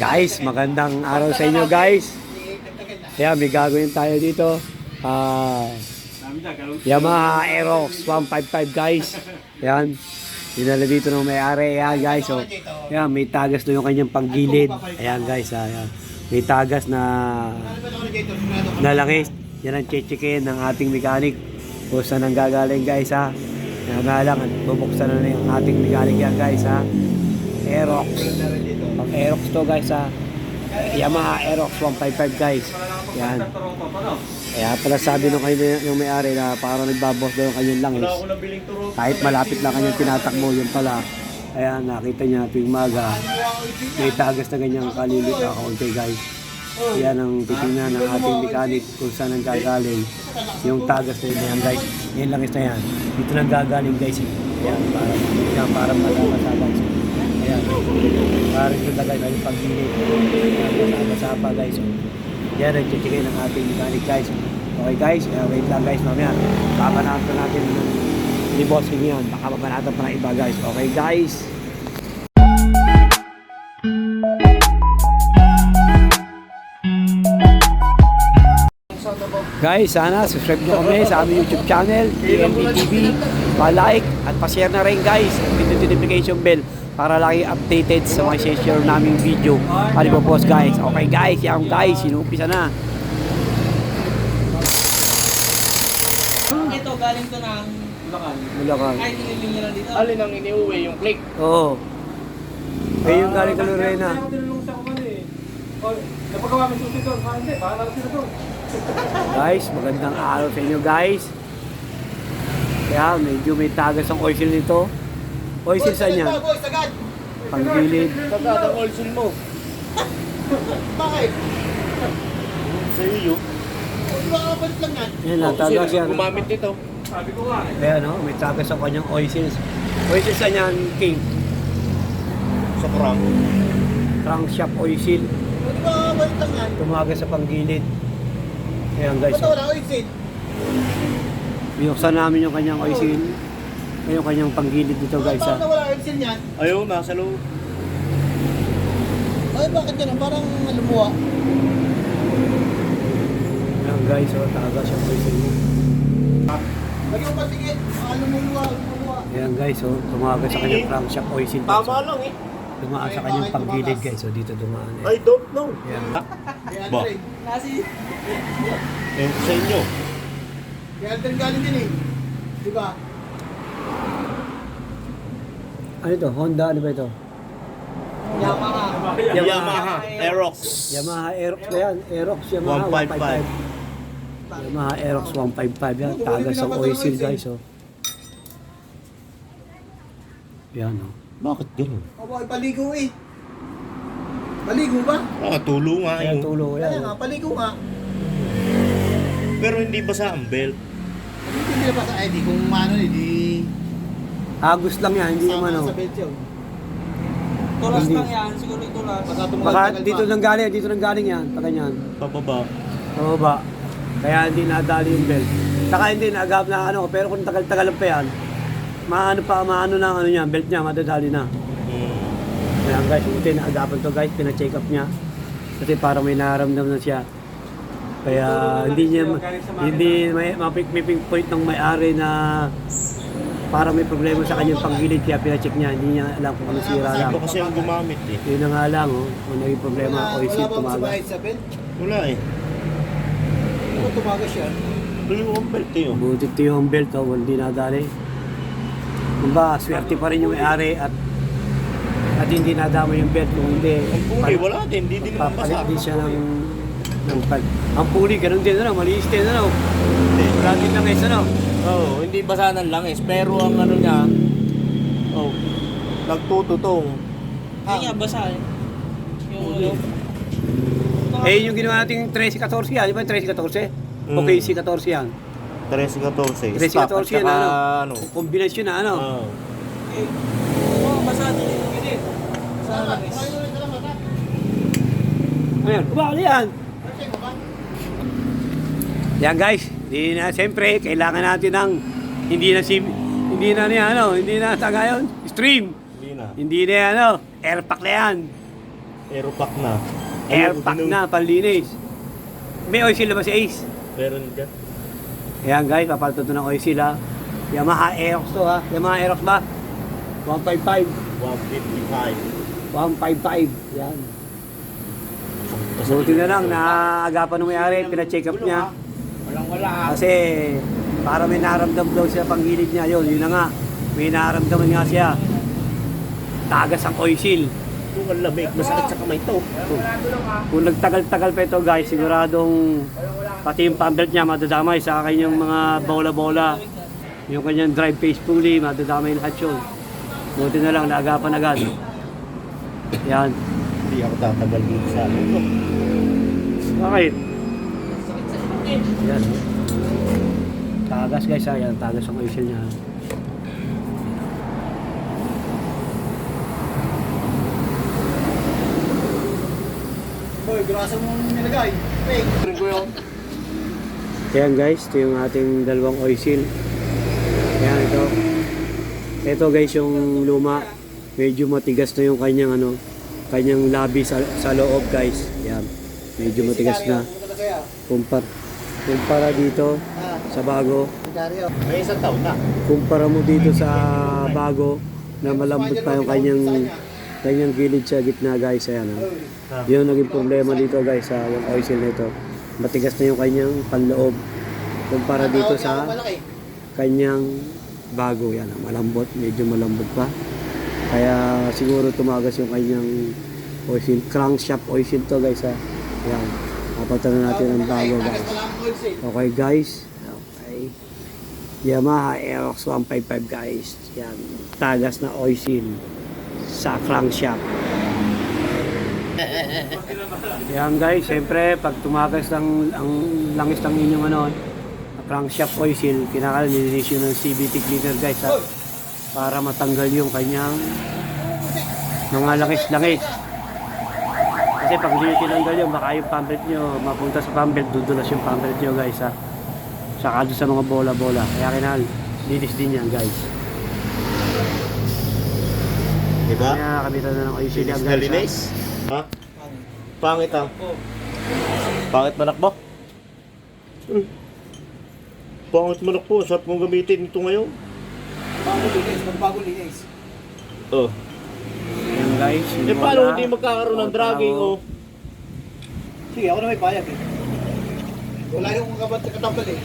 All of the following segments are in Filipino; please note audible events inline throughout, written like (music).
Guys, magandang araw sa inyo guys. Kaya may gagawin tayo dito. Ah, Yamaha Aerox 155 guys. Yan. Dinala dito ng may-ari. Ayan guys. So, yan, may tagas doon yung kanyang panggilid. Ayan guys. Ayan. May tagas na nalangis. Yan ang chichikin ng ating mechanic. Kung saan ang gagaling guys ha. Yan nga lang. Bubuksan na na yung ating mechanic yan guys ha. Aerox. Pang Aerox to guys ha. Yamaha Aerox 155 guys. Yan. Kaya pala sabi nung kayo yung may-ari na parang nagbaboss daw yung kanyang langis. Kahit malapit lang kanyang tinatakbo, yun pala. Kaya nakita niya tuwing maga, may tagas na ganyang kalilit na kaunti guys. Yan ang titingnan ng ating mechanic kung saan ang gagaling. Yung tagas na yan guys. Yan langis na yan. Dito lang gagaling guys. eh. Yan, para, para. Ayan. Para ito na guys, yung pagdilig. Yan, matabasa pa guys. Yan ang chichigay ng ating mechanic guys. Okay guys, uh, wait lang guys mamaya. Papanatan natin ni bossing yan. Baka mapanatan pa ng iba guys. Okay guys. Guys, sana subscribe nyo kami sa aming YouTube channel, TMB TV. Pa-like at pa-share na rin guys. Pindutin notification bell para lagi updated sa mga share naming video. Ano po post guys? Okay guys, yan guys, sinumpisa na. Ito, galing to ng Bulacan. kahit hindi nyo lang dito. Alin ang iniuwi yung click? Oo. Eh, yung galing ka Lorena. Napagawa mo susi doon. Ah, hindi. Bahala na sila doon. Guys, magandang araw sa inyo guys. Kaya medyo may tagas ang oil seal nito. Oil seal saan yan? Panggilid. Sagad ang oil seal mo. (laughs) Bakit? Sa iyo. Di ba kapalit lang yan? Yan lang, tagas yan. Gumamit nito. Sabi ko nga eh. Ayan o, may tagas ang kanyang oil seals. Oil seal saan yan, King? Sa krang. Crankshaft oil seal. Di ba kapalit lang yan? Tumagas sa panggilid. Ayan guys, Ba't wala oil seal? binuksan namin yung kanyang oil seal. Yung kanyang panggilid dito guys ha. wala oil yan? Ayaw, nasa loob. Ay, bakit ganun? Parang lumuwa. Ayan guys, o, tagas yung oil seal. Lagi mo patigit. Baka lumuluwa, lumuluwa. Ayan guys, o, tumagas sa kanyang crankshaft oil seal. Tama lang eh. Dumaan sa kanyang panggilid guys, o dito dumaan. I don't know. Ayan. Kaya Ba? Kasi, Eh, sa inyo. Kaya galing din eh. Di ba? Ano ito? Honda, ano ba ito? Yamaha. Yamaha. Aerox. Yamaha Aerox na yan. Aerox, Yamaha 155. 155. Yamaha Aerox 155 yan. Tagas ang oil seal guys, oh. Yan, oh. Bakit ganun? O bakit paligo eh. Paligo ba? Ah, tulo nga Ayan, yun. tulo Kaya yan. nga, oh. paligo nga. Pero hindi ba sa ang belt? Hindi na pa sa ID kung ano eh, di... Agos lang yan, hindi naman, oh. sa yun. Tulas Hindi. lang yan. Siguro yung tulas. Baka tumagal Baka dito nang galing, dito nang galing yan. Pa ganyan. Pababa. Pababa. Kaya hindi nadali yung belt. Saka hindi naagap na ano, pero kung tagal-tagal pa yan, maano pa, maano na ang ano niya, belt niya, madadali na. Hmm. Kaya guys, buti naagapan to guys, pina-check up niya. Kasi parang may nararamdaman na siya. Kaya hindi niya, hindi may mapiping point ng may-ari na parang may problema sa kanyang panggilid kaya pina-check niya. Hindi niya alam kung ano sira lang. Kasi ang gumamit eh. Yun na nga lang, oh, kung naging problema, Wala- o isip, Wala bang tumaga. Wala eh. Kung tumaga siya. Tulo ang belt eh. oh. Buti ito yung belt, oh, hindi nadali. Kumba, swerte pa rin yung may-ari at at hindi nadama yung belt kung hindi. Ang puli, wala din. Hindi din naman Papalit basa. din siya ng, ng pag. Ang puli, ganun din, ano, malinis din, ano. Din lang guys, ano. Oo, hindi basa ng langis. Pero ang ano niya, oh, nagtututong. Hindi nga, basa eh. Yung ano. Eh, yung ginawa nating 13-14 yan, di ba 13-14? O Mm. KC-14 yan. 13-14. 13-14 Stock at yan, ano. ano. Kombinasyon na, ano. Oo. Eh, Oo, basa din yung gilid. Basa Salamat. lang. Ayun ulit, salamat ha. Ayan, kumali yan. Okay? Yan guys, hindi na, siyempre, kailangan natin ng, hindi na si, hindi na niya, ano, hindi na tagayon, stream. Hindi na. Hindi na ano, airpack na yan. Aeropack na. Air pack na, panlinis. May oil seal ba si Ace? Meron dyan. Ayan guys, papalitan to ng oil seal ha. Yamaha Aerox to ha. Yamaha Aerox ba? 155. 155. 155. Yan. Buti na lang, naagapan ng may-ari, pina-check up niya. Walang wala. Kasi para may naramdam daw siya panggilid niya. Yun, yun na nga. May naramdaman nga siya. Tagas ang oil seal. Ito ang lamig. Masakit sa kamay to. Kung nagtagal-tagal pa ito guys, siguradong pati yung pump belt niya madadamay sa kanyang mga bola-bola. Yung kanyang drive face pulley, madadamay lahat yun. Buti na lang, naagapan agad. Yan. Hindi ako tatagal dito sa to. Bakit? Yan. Tagas guys ha, yan. Tagas ang oil seal niya. Boy, grasa mo nilagay. Fake. Rin ko yun. Yan guys, ito yung ating dalawang oil seal. Yan ito. Ito guys yung luma. Medyo matigas na yung kanyang ano, kanyang labi sa, sa loob guys. Yan. Medyo matigas na. Kumpar kumpara dito Ah, sa bago. May isang taon na. Kumpara mo dito sa bago na malambot pa yung kanyang kanyang gilid sa gitna guys. Ayan. ah. Yun ang naging problema dito guys sa yung oil seal nito. Matigas na yung kanyang panloob. Kumpara dito sa kanyang bago yan, ah, malambot, medyo malambot pa. Kaya siguro tumagas yung kanyang oil seal, crankshaft oil seal to guys ha. Yan, papatan na natin ang bago guys. Okay guys, okay. Yamaha Aerox 155 guys. Yan, tagas na oil seal sa crankshaft. Yan guys, siyempre pag tumagas ng ang langis ng inyong ano, crankshaft oil seal, kinakal nilinis yun ng CVT cleaner guys ha, para matanggal yung kanyang mga langis-langis. Kasi pag hindi nyo tinanggal yun, baka yung pambelt nyo, mapunta sa pambelt, dudulas yung pambelt nyo guys ha. Saka doon sa mga bola-bola. Kaya kinakal, linis din yan guys. Diba? Kaya kabitan na ng oil seal yan guys ha. linis. Ha? Pangit ah. Pangit manak ba? Hmm. Pangit manak po. Sarap mong gamitin ito ngayon. Bago linis, magbago linis. Oh. Yung Eh paano hindi magkakaroon ng dragging oh? Sige, ako na may payag eh. Wala yung kabat katapal eh.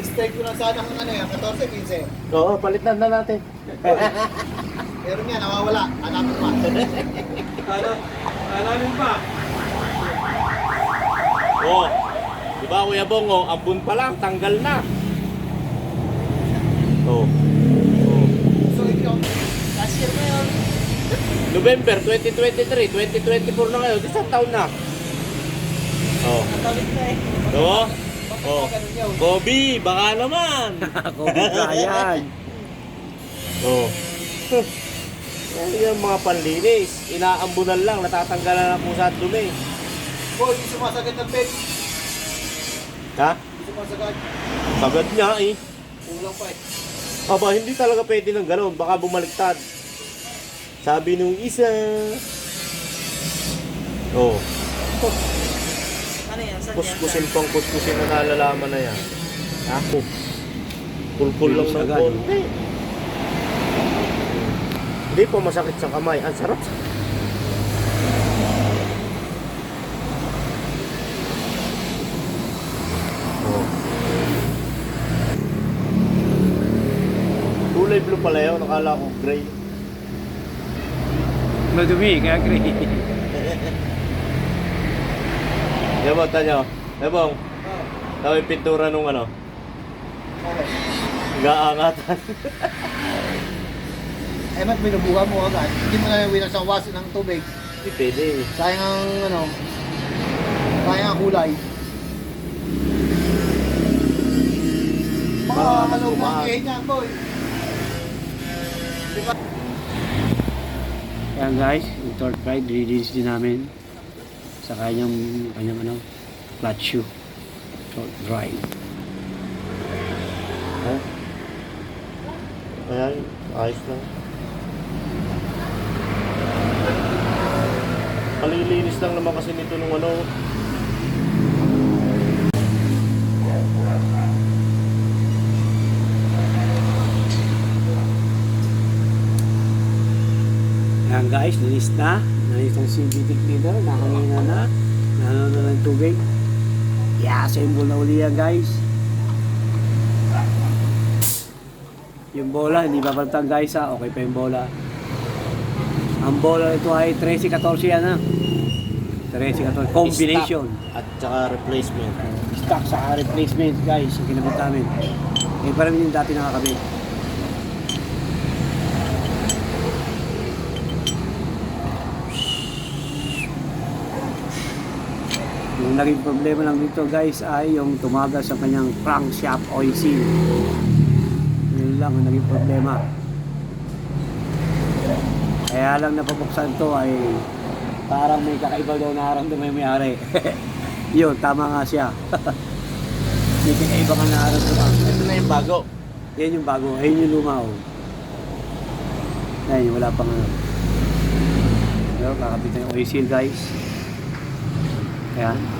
I-strike ko na sana kung ano yan, 14, 15. Oo, palitan na natin. (laughs) Pero nga, nawawala. Hanapin pa. (laughs) Ano? Alamin pa. Oh. Di ba Kuya Bong, oh, ambun pa lang, tanggal na. Oh. So, ikaw, last year na yun. November 2023, 2024 na ngayon, isang taon na. Oh. Oo. Oh. Bobby, baka naman. (laughs) Ako yan. Oh. (laughs) Yan yung mga panlinis. Inaambunan lang, natatanggalan na po sa dumi. Boy, hindi sumasagat ng pet. Ha? Hindi sumasagat. Sagad niya eh. Kulang pa eh. Aba, hindi talaga pwede ng gano'n. Baka bumaliktad. Sabi nung isa. Oh. Ano yan? Kuskusin pang kuskusin na nalalaman na yan. Ha? Oh. Pulpul lang ng konti. Hindi po masakit sa kamay. Ang sarap. Oh. Kulay blue pala yun. Nakala ko gray. Madumi, kaya gray. Yabong, tanyo. Yabong, Oh, tawag yung pintura nung ano. okay. Gaangatan. Eh, mat binubuha mo agad. Hindi mo na yung winasawasin ng tubig. Hindi pwede. Sayang ang ano, sayang ang kulay. Baka Baka kalog mga tumaas. kihin yan, boy. Yan guys, yung torque ride, release din namin sa kanyang, kanyang ano, flat shoe. Torque ride. Ha? Ayan, ayos lang. Palilinis lang naman kasi nito nung ano. Ayan guys, linis na. Nalis ang CBT cleaner, nakangina na. Nano na ng tubig. I-assemble na uli yan guys. Yung bola, hindi babalitan guys ha. Okay pa yung bola. Ang bola ito ay 13-14 yan ha. 13-14. Combination. Stock At saka replacement. Stock sa replacement guys. Yung kinabit namin. Eh parang yung dati nakakabit. Naging problema lang dito guys ay yung tumagas sa kanyang crankshaft oil seal. Yun lang ang naging problema. Kaya lang napabuksan to ay parang may kakaiba daw nararamdaman yung may-ari. (laughs) Yun, tama nga siya. (laughs) may kakaiba ka nararamdaman. Ito na yung bago. Yan yung bago. Ayun yung luma. Oh. Yan yung wala pang ano. Kakabit na yung oil seal guys. Ayan.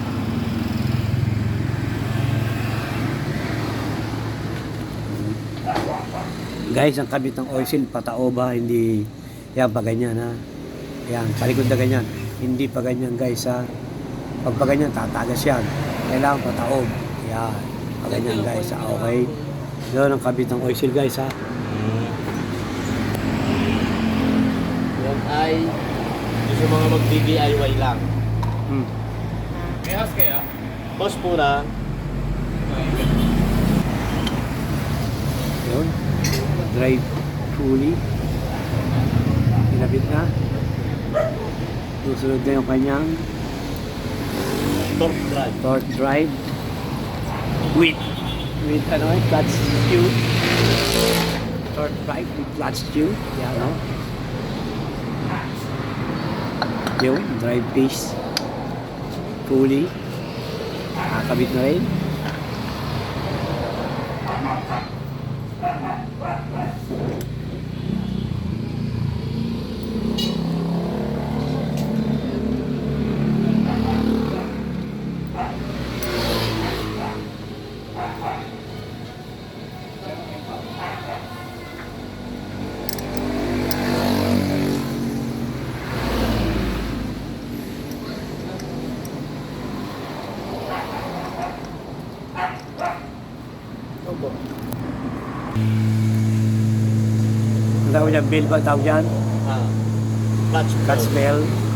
Guys, ang kabit ng oil seal, patao ba? Hindi, yan, pa ganyan ha. Yan, palikod na ganyan. Hindi pa ganyan guys ha. Pag pa ganyan, tatagas yan. Kailangan pataob. Yan, pa ganyan guys ha. Okay. Yun ang kabit ng oil seal guys ha. Yan ay sa mga mag-DIY lang. Hmm. May house kaya? Boss po na, Yun. Drive fully. Pinabit na. Susunod na yung kanyang torque drive. torque drive with with ano eh, clutch tube. Torque drive with clutch tube. Yan no. Yung drive piece. Fully. Nakakabit na rin. Ang tawag niya, bill ba tawag yan? Ah, Clutch bell. bell.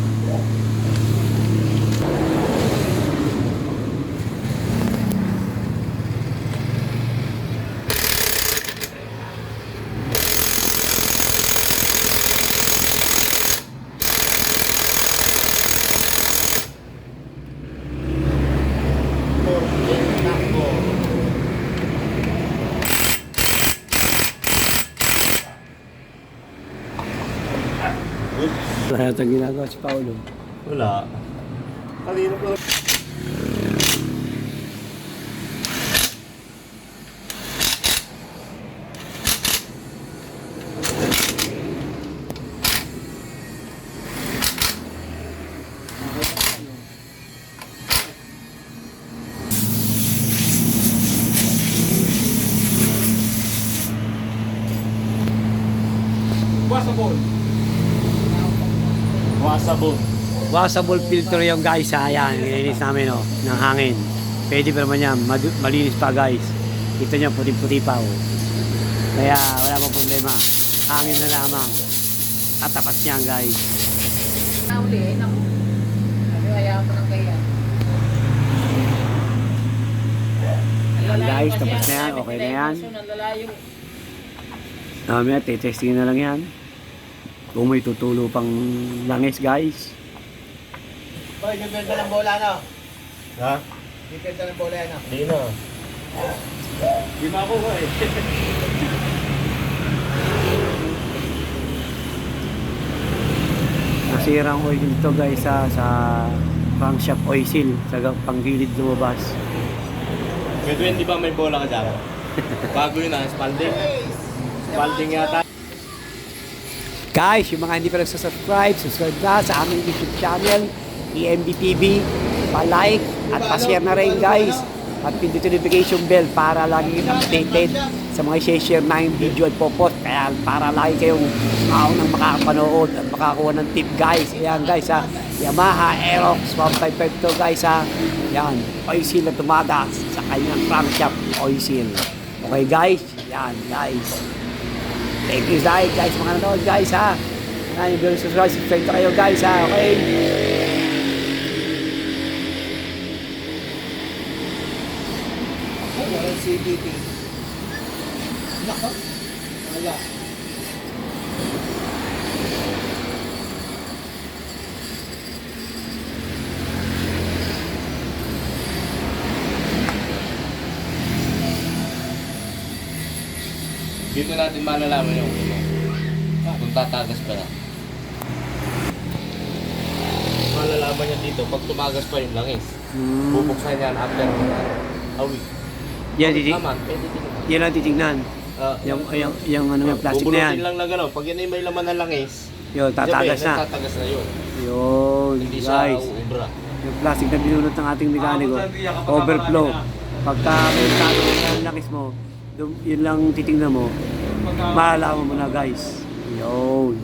Ito ginagawa si Paolo. Wala. Kanina ko Washable. Wasabon. Washable filter yung guys ha. Ayan, nilinis namin oh, ng hangin. Pwede pa naman yan. Malinis pa guys. Ito niya puti-puti pa oh. Kaya wala pang problema. Hangin na lamang. Tatapat niyan guys. Nauli, naku. Sabi, hayaan ko ng kaya. Ayan, guys, tapos na yan. Okay na yan. Mamaya, testing na lang yan. Kung may tutulo pang langis guys. Boy, bibenta ng bola na. Ha? Bibenta ng bola na. Hindi na. Di makuha (laughs) eh. Nasirang oil dito guys sa, sa crankshaft oil seal sa panggilid lumabas. Medwin, di ba may bola ka dyan? (laughs) Bago yun ah, spalding. Spalding yata. Guys, yung mga hindi pa nagsasubscribe, subscribe na sa aming YouTube channel, EMB TV. Pa-like at pa-share na rin guys. At pindutin notification bell para lagi updated sa mga share na yung video at popost. Kaya para lagi kayong maunang makakapanood at makakuha ng tip guys. Ayan guys ha. Yamaha Aerox 155 to guys ha. Yan. Oil seal na tumagas sa kanyang crankshaft oil seal. Okay guys? Yan guys. Thank you guys, guys, mga nanonood guys ha. Yan, yung subscribe, subscribe kayo guys ha. Okay? Ay, walang CDT. Nako. Wala. Dito natin malalaman yung ano. Kung tatagas pa na. Malalaman niya dito pag tumagas pa yung langis. Hmm. Bubuksan yan after a week. Yan, titig, Naman, pwede din naman. yan ang titignan. Ah, Yung, yung, yung ano yung plastic na yan. Bubulutin lang na gano'n. Pag yan ay may laman ng langis, Yun, tatagas na. Tatagas na yun. Yun, Hindi siya guys. uubra. Yung plastic na binunot ng ating mekaniko, overflow. Pagka may talo ng langis mo, yun lang titignan mo, malalaman mo na guys. Yun.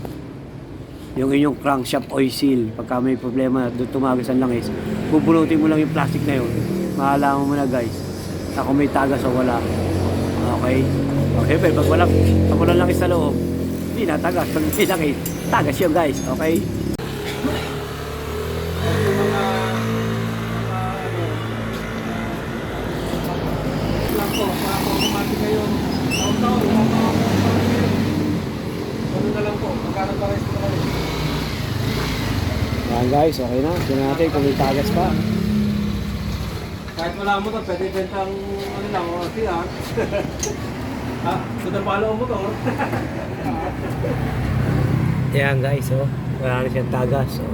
Yung inyong crankshaft oil seal, pagka may problema, doon tumagas ang langis, bubulutin mo lang yung plastic na yun, malalaman mo na guys, kung may tagas o wala. Okay? Okay, pero pag wala, pag wala langis sa loob, hindi na tagas. Pag may langis, tagas yun guys. Okay? Yan guys, okay na. Tignan natin kung may tagas pa. Kahit wala mo to, pwede bentang ano lang, o siya. ha? Sa palo mo to. Yan guys, oh. Wala na siyang tagas. Oh.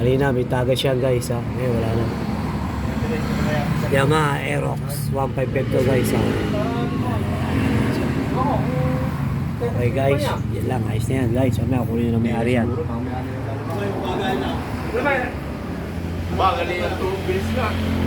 Halina, may tagas siya guys, ha. Ngayon, wala na. Yamaha Aerox 155 to guys, ha. Okay guys, yan lang. Ayos na yan guys. Mamaya kunin na ng may-ari yan. Bagali ang tubig na.